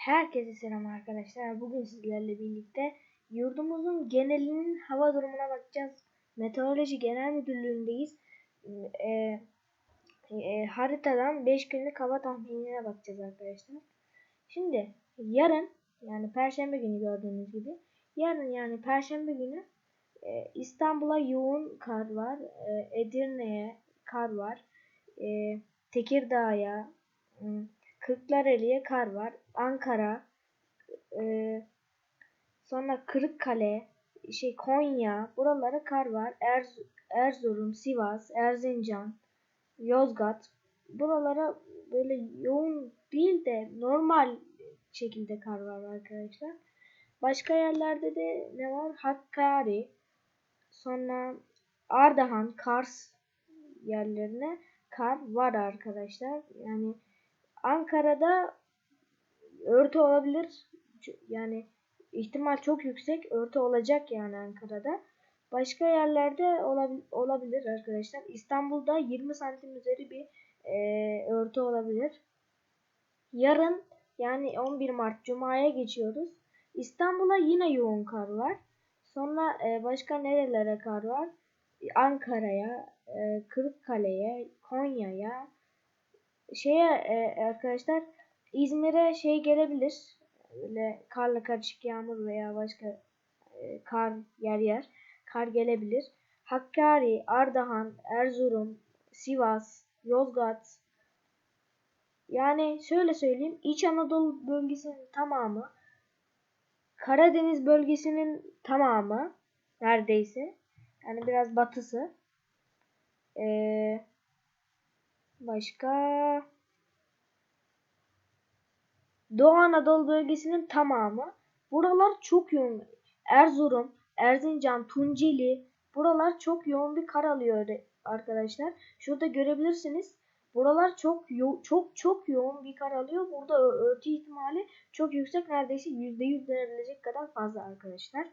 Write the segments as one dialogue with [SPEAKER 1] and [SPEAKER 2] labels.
[SPEAKER 1] Herkese selam arkadaşlar. Bugün sizlerle birlikte yurdumuzun genelinin hava durumuna bakacağız. Meteoroloji Genel Müdürlüğü'ndeyiz. Ee, e, haritadan 5 günlük hava tahminine bakacağız arkadaşlar. Şimdi yarın yani Perşembe günü gördüğünüz gibi yarın yani Perşembe günü e, İstanbul'a yoğun kar var. E, Edirne'ye kar var. E, Tekirdağ'a, ım, Kırklareli'ye kar var. Ankara, e, sonra Kırıkkale, şey Konya, buralara kar var. Erz Erzurum, Sivas, Erzincan, Yozgat. Buralara böyle yoğun değil de normal şekilde kar var arkadaşlar. Başka yerlerde de ne var? Hakkari, sonra Ardahan, Kars yerlerine kar var arkadaşlar. Yani Ankara'da örtü olabilir. Yani ihtimal çok yüksek örtü olacak yani Ankara'da. Başka yerlerde olabilir arkadaşlar. İstanbul'da 20 santim üzeri bir e, örtü olabilir. Yarın yani 11 Mart Cuma'ya geçiyoruz. İstanbul'a yine yoğun kar var. Sonra e, başka nerelere kar var? Ankara'ya, e, Kırıkkale'ye, Konya'ya, şeye e, arkadaşlar İzmir'e şey gelebilir. Böyle karla karışık yağmur veya başka e, kar yer yer kar gelebilir. Hakkari, Ardahan, Erzurum, Sivas, Yozgat. Yani şöyle söyleyeyim. İç Anadolu bölgesinin tamamı Karadeniz bölgesinin tamamı neredeyse yani biraz batısı ee, Başka? Doğu Anadolu bölgesinin tamamı. Buralar çok yoğun. Erzurum, Erzincan, Tunceli. Buralar çok yoğun bir kar alıyor arkadaşlar. Şurada görebilirsiniz. Buralar çok çok çok yoğun bir kar alıyor. Burada örtü ihtimali çok yüksek. Neredeyse %100 denilecek kadar fazla arkadaşlar.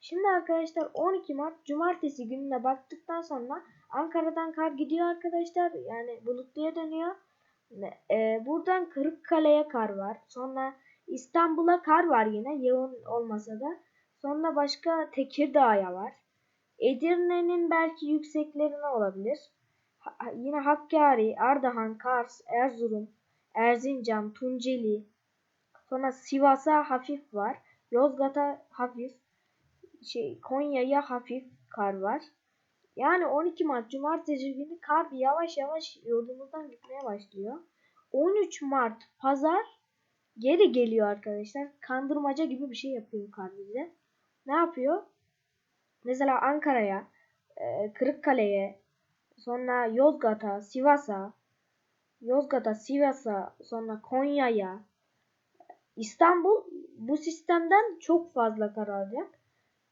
[SPEAKER 1] Şimdi arkadaşlar 12 Mart Cumartesi gününe baktıktan sonra Ankara'dan kar gidiyor arkadaşlar. Yani bulutluya dönüyor. Ee, buradan Kırıkkale'ye kar var. Sonra İstanbul'a kar var yine yoğun olmasa da. Sonra başka Tekirdağ'a var. Edirne'nin belki yükseklerine olabilir. Ha, yine Hakkari, Ardahan, Kars, Erzurum, Erzincan, Tunceli. Sonra Sivas'a hafif var. Yozgat'a hafif. Şey Konya'ya hafif kar var. Yani 12 Mart Cumartesi günü kar yavaş yavaş yurdumuzdan gitmeye başlıyor. 13 Mart Pazar geri geliyor arkadaşlar. Kandırmaca gibi bir şey yapıyor kar bize. Ne yapıyor? Mesela Ankara'ya, e, Kırıkkale'ye, sonra Yozgat'a, Sivas'a, Yozgat'a, Sivas'a, sonra Konya'ya, İstanbul bu sistemden çok fazla kar alacak.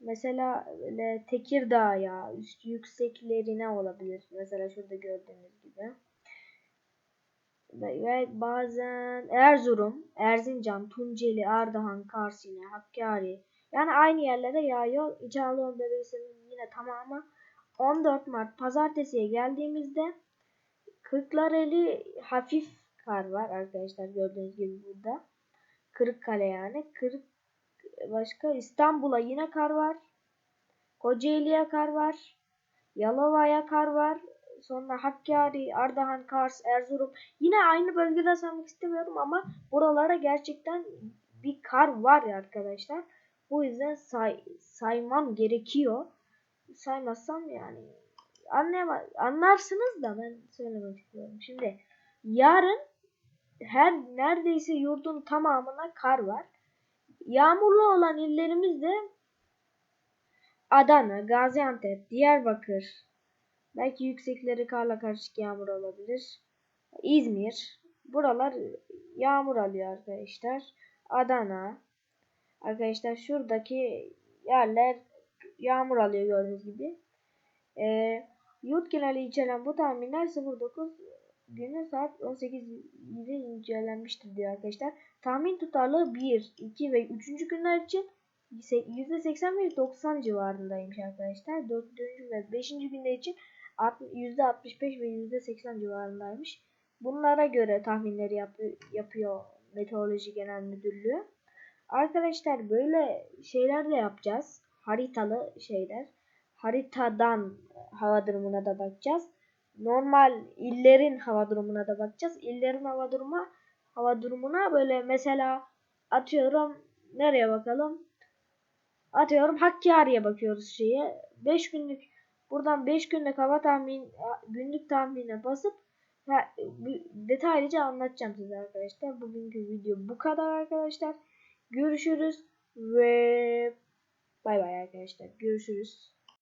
[SPEAKER 1] Mesela böyle Tekirdağ'a, üst yükseklerine olabilir. Mesela şurada gördüğünüz gibi. Ve bazen Erzurum, Erzincan, Tunceli, Ardahan, Kars yine, Hakkari. Yani aynı yerlere yağıyor. İç Anadolu bölgesinin yine tamamı. 14 Mart pazartesiye geldiğimizde Kırklareli hafif kar var arkadaşlar gördüğünüz gibi burada. Kırıkkale yani. Kırık Başka İstanbul'a yine kar var. Kocaeli'ye kar var. Yalova'ya kar var. Sonra Hakkari, Ardahan, Kars, Erzurum. Yine aynı bölgede saymak istemiyorum ama buralara gerçekten bir kar var ya arkadaşlar. Bu yüzden say saymam gerekiyor. Saymazsam yani anlayamaz anlarsınız da ben söylemek istiyorum. Şimdi yarın her neredeyse yurdun tamamına kar var. Yağmurlu olan illerimiz de Adana, Gaziantep, Diyarbakır, belki yüksekleri karla karışık yağmur olabilir. İzmir, buralar yağmur alıyor arkadaşlar. Adana, arkadaşlar şuradaki yerler yağmur alıyor gördüğünüz gibi. Ee, yurt geneli içeren bu tahminler 09 günü saat 18'de incelenmiştir diyor arkadaşlar. Tahmin tutarlığı 1, 2 ve 3. günler için %80 ve 90 civarındaymış arkadaşlar. 4. ve 5. günler için %65 ve %80 civarındaymış. Bunlara göre tahminleri yap yapıyor Meteoroloji Genel Müdürlüğü. Arkadaşlar böyle şeyler de yapacağız. Haritalı şeyler. Haritadan hava durumuna da bakacağız. Normal illerin hava durumuna da bakacağız. İllerin hava duruma hava durumuna böyle mesela atıyorum nereye bakalım? Atıyorum Hakkari'ye bakıyoruz şeye. 5 günlük buradan 5 günlük hava tahmin günlük tahmine basıp detaylıca anlatacağım size arkadaşlar. Bugünkü video bu kadar arkadaşlar. Görüşürüz ve bay bay arkadaşlar. Görüşürüz.